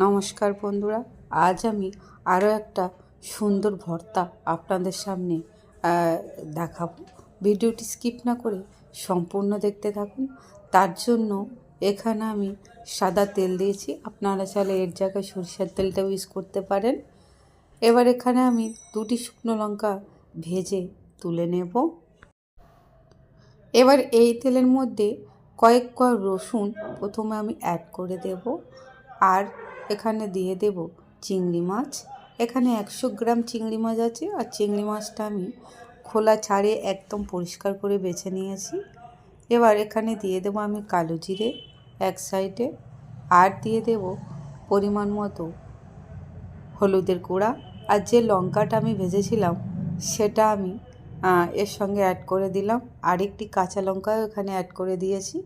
নমস্কার বন্ধুরা, আজ আমি আরও একটা সুন্দর ভর্তা আপনাদের সামনে দেখাবো। ভিডিওটি স্কিপ না করে সম্পূর্ণ দেখতে থাকুন। তার জন্য এখানে আমি সাদা তেল দিয়েছি। আপনারা চাইলে এর জায়গায় সরিষার তেলটাও ইউজ করতে পারেন। এবার এখানে আমি দুটি শুকনো লঙ্কা ভেজে তুলে নেব। এবার এই তেলের মধ্যে কয়েক কয়েক রসুন প্রথমে আমি অ্যাড করে দেব। আর এখানে দিয়ে দেব চিংড়ি মাছ। এখানে একশো গ্রাম চিংড়ি মাছ আছে আর চিংড়ি মাছটা আমি খোলা ছাড়ে একদম পরিষ্কার করে বেছে নিয়েছি। এবার এখানে দিয়ে দেবো আমি কালো জিরে এক সাইডে আর দিয়ে দেব পরিমাণ মতো হলুদের গুঁড়া। আর যে লঙ্কাটা আমি ভেজেছিলাম সেটা আমি এর সঙ্গে অ্যাড করে দিলাম। আরেকটি কাঁচা লঙ্কাও এখানে অ্যাড করে দিয়েছি।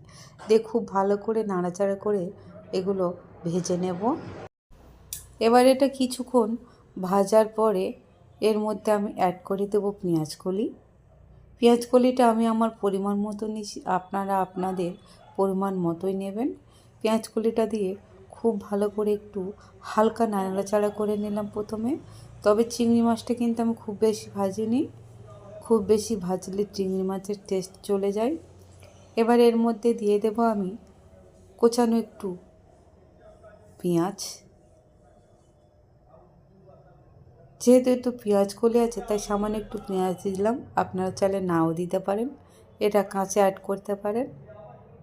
দিয়ে খুব ভালো করে নাড়াচাড়া করে এগুলো ভেজে নেব। এবার এটা কিছুক্ষণ ভাজার পরে এর মধ্যে আমি অ্যাড করে দেবো পেঁয়াজ কলি। পেঁয়াজ কলিটা আমি আমার পরিমাণ মতো নিচ্ছি আপনারা আপনাদের পরিমাণ মতোই নেবেন। পেঁয়াজ কলিটা দিয়ে খুব ভালো করে একটু হালকা নাড়াচাড়া করে নিলাম প্রথমে। তবে চিংড়ি মাছটা কিন্তু আমি খুব বেশি ভাজিনি। খুব বেশি ভাজলে চিংড়ি মাছের টেস্ট চলে যায়। এবার এর মধ্যে দিয়ে দেবো আমি কোচানো একটু পেঁয়াজ। যেহেতু একটু পেঁয়াজ কলি আছে, তাই সামান্য একটু পেঁয়াজ দিলাম। আপনারা চাইলে নাও দিতে পারেন। এটা কাঁচা অ্যাড করতে পারেন।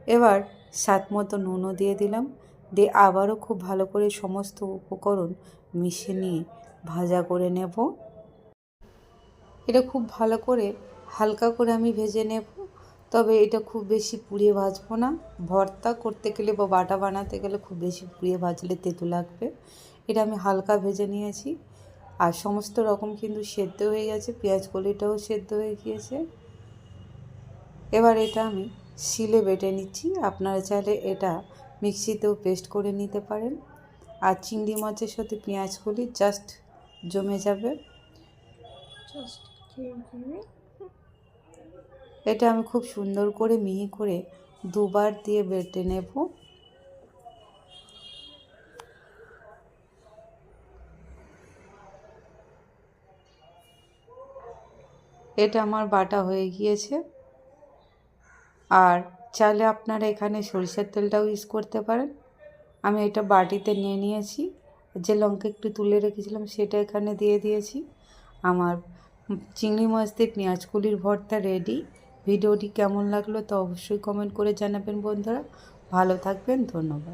এবার স্বাদ মতো নুনও দিয়ে দিলাম। দিয়ে আবারও খুব ভালো করে সমস্ত উপকরণ মিশিয়ে নিয়ে ভাজা করে নেব। এটা খুব ভালো করে হালকা করে আমি ভেজে নেব। তবে এটা খুব বেশি পুড়িয়ে ভাজবো না। ভর্তা করতে গেলে বা বাটা বানাতে গেলে খুব বেশি পুড়িয়ে ভাজলে তেঁতু লাগবে। এটা আমি হালকা ভেজে নিয়েছি। আর সমস্ত রকম কিন্তু সেদ্ধ হয়ে গেছে, পেঁয়াজ কলিটাও সেদ্ধ হয়ে গিয়েছে। এবার এটা আমি শিলে বেটে নিচ্ছি। আপনারা চাইলে এটা মিক্সিতেও পেস্ট করে নিতে পারেন। আর চিংড়ি মাছের সাথে পেঁয়াজ কলি জাস্ট জমে যাবে। এটা আমি খুব সুন্দর করে মিহি করে দুবার দিয়ে বেটে নেব। এটা আমার বাটা হয়ে গিয়েছে। আর চাইলে আপনারা এখানে সরিষার তেলটাও ইউজ করতে পারেন। আমি এটা বাটিতে নিয়ে নিয়েছি। যে লঙ্কা একটু তুলে রেখেছিলাম সেটা এখানে দিয়ে দিয়েছি। আমার চিংড়ি মাছ দিয়ে পেঁয়াজ কুলির ভর্তা রেডি। ভিডিওটি কেমন লাগল তা অবশ্যই কমেন্ট করে জানাবেন বন্ধুরা। ভালো থাকবেন ধন্যবাদ।